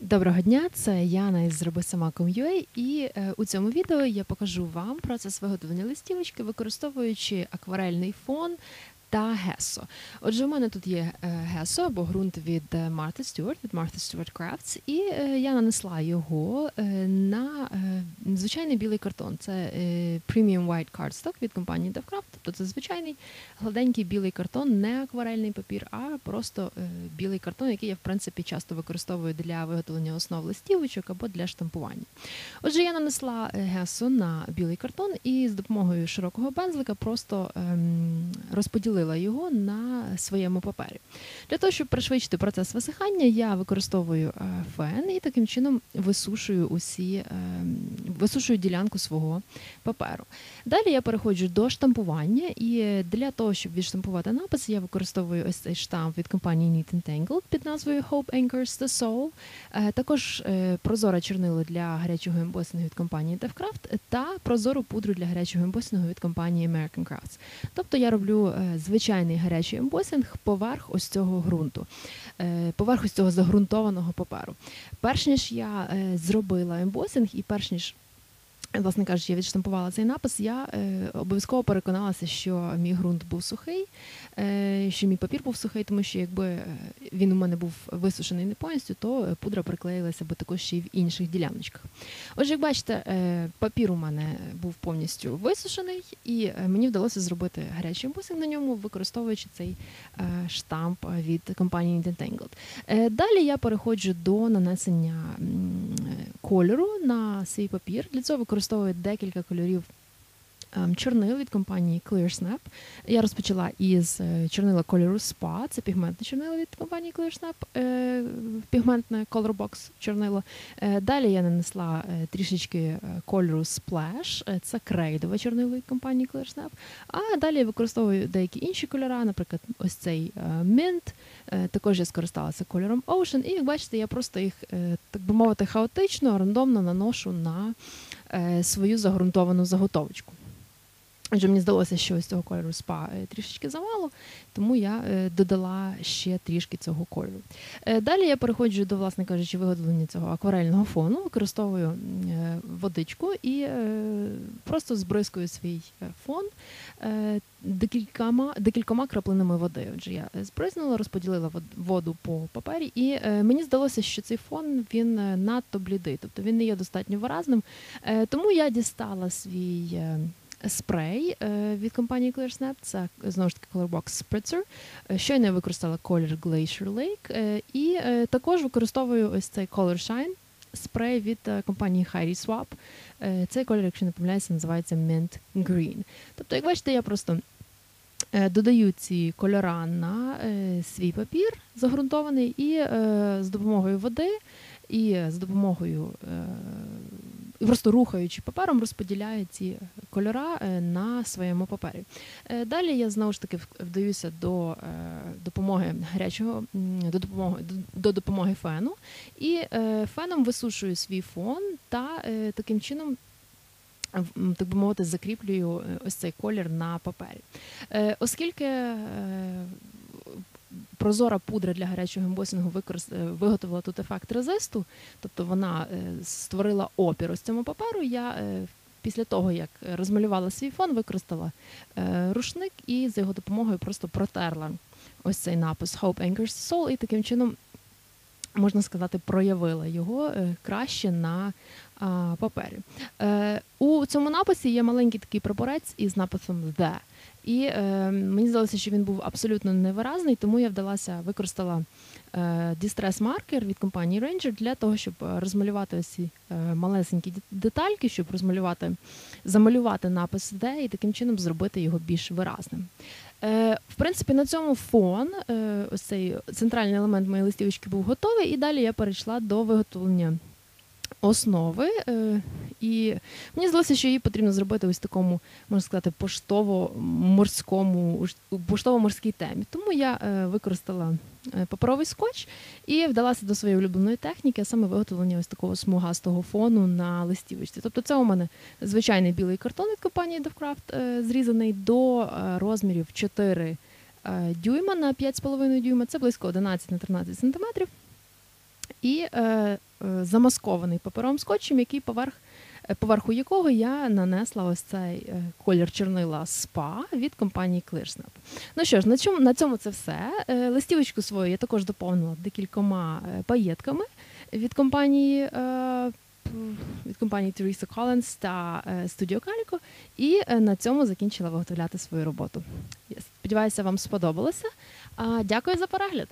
Доброго дня, це Яна із Зроби сама.com.ua і е, у цьому відео я покажу вам процес виготовлення листівочки, використовуючи акварельний фон та гесо. Отже, у мене тут є е, гесо або ґрунт від е, Martha Stewart, від Martha Stewart Crafts, і е, я нанесла його е, на е, звичайний білий картон. Це Premium White Cardstock від компанії DevCraft. Тобто це звичайний гладенький білий картон, не акварельний папір, а просто е, білий картон, який я в принципі часто використовую для виготовлення основ листівочок або для штампування. Отже, я нанесла е, гесо на білий картон і з допомогою широкого бензлика просто ем, розподілила його на своєму папері. Для того, щоб пришвидшити процес висихання, я використовую е, фен і таким чином висушую усі ем, висушую ділянку свого паперу. Далі я переходжу до штампування, і для того, щоб відштампувати напис, я використовую ось цей штамп від компанії Neat and під назвою Hope Anchors the Soul. Е, Також е, прозоре чорнило для гарячого ембосингу від компанії DevCraft та прозору пудру для гарячого ембосингу від компанії American Crafts. Тобто я роблю е, звичайний гарячий ембосинг поверх ось цього ґрунту, поверх ось цього загрунтованого паперу. Перш ніж я зробила ембосинг і перш ніж Власне кажучи, я відштампувала цей напис. Я е, обов'язково переконалася, що мій ґрунт був сухий, е, що мій папір був сухий, тому що якби е, він у мене був висушений не повністю, то пудра приклеїлася би також ще й в інших діляночках. Отже, як бачите, е, папір у мене був повністю висушений, і е, мені вдалося зробити гарячий бусик на ньому, використовуючи цей е, штамп від компанії Detangled. Е, Далі я переходжу до нанесення кольору на свій папір. Для цього використовують декілька кольорів чорнил від компанії ClearSnap. Я розпочала із е, чорнила кольору SPA, це пігментне чорнило від компанії ClearSnap, е, пігментне Color Box чорнило. Е, Далі я нанесла трішечки кольору Splash, це крейдове чорнило від компанії ClearSnap. А далі я використовую деякі інші кольори, наприклад, ось цей Mint. Також я скористалася кольором Ocean, і як бачите, я просто їх, так би мовити, хаотично, рандомно наношу на свою загрунтовану заготовочку. Отже, мені здалося, що ось цього кольору спа е, трішечки замало, тому я е, додала ще трішки цього кольору. Е, Далі я переходжу до, власне кажучи, виготовлення цього акварельного фону, використовую водичку і просто збризкую свій фон декількома, декількома краплинами води. Отже, я збризнула, розподілила воду по папері, і мені здалося, що цей фон він надто блідий, тобто він не є достатньо виразним. Тому я дістала свій. Спрей е, від компанії ClearSnap, це знову ж таки Colorbox Spritzer. Е, Щойно я використала колір Glacier Lake. е, І також використовую ось цей Color Shine спрей від компанії Harry Swap. Цей колір, якщо не помиляюся, називається Mint Green. Тобто, як бачите, я просто додаю ці кольора на свій папір загрунтований, і з допомогою води, і з допомогою просто рухаючи папером, розподіляю ці кольора е, на своєму папері. Е, Далі я знову ж таки вдаюся до е, допомоги гарячого до допомоги до, до допомоги фену, і е, феном висушую свій фон та е, таким чином. Так би мовити, закріплюю е, ось цей колір на папері. Е, Оскільки е, прозора пудра для гарячого ембосінгу використ... е, виготовила тут ефект резисту, тобто вона е, створила опір ось цьому паперу. Я е, після того, як розмалювала свій фон, використала рушник і за його допомогою просто протерла ось цей напис Hope Anchors Soul, і таким чином, можна сказати, проявила його е, краще на папері. Е, у цьому написі є маленький такий прапорець із написом The. І е, мені здалося, що він був абсолютно невиразний, тому я вдалася використала е, Distress маркер від компанії Ranger для того, щоб розмалювати ось ці е, малесенькі детальки, щоб розмалювати, замалювати напис де і таким чином зробити його більш виразним. Е, в принципі, на цьому фон, е, ось цей центральний елемент моєї листівочки був готовий, і далі я перейшла до виготовлення основи. Е, і мені здалося, що її потрібно зробити ось такому, можна сказати, поштово-морському, поштово-морській темі. Тому я е, використала е, паперовий скотч і вдалася до своєї улюбленої техніки, а саме виготовлення ось такого смугастого фону на листівочці. Тобто це у мене звичайний білий картон від компанії DevCraft, е, зрізаний до розмірів 4 е, дюйма на 5,5 дюйма. Це близько 11 на 13 сантиметрів. І е, е, замаскований паперовим скотчем, який поверх. е, Поверху якого я нанесла ось цей е, колір чорнила SPA від компанії ClearSnap. Ну що ж, на цьому, на цьому це все. Е, Листівочку свою я також доповнила декількома паєтками від компанії, від компанії Teresa Collins та Studio Calico. І на цьому закінчила виготовляти свою роботу. Я сподіваюся, вам сподобалося. Дякую за перегляд.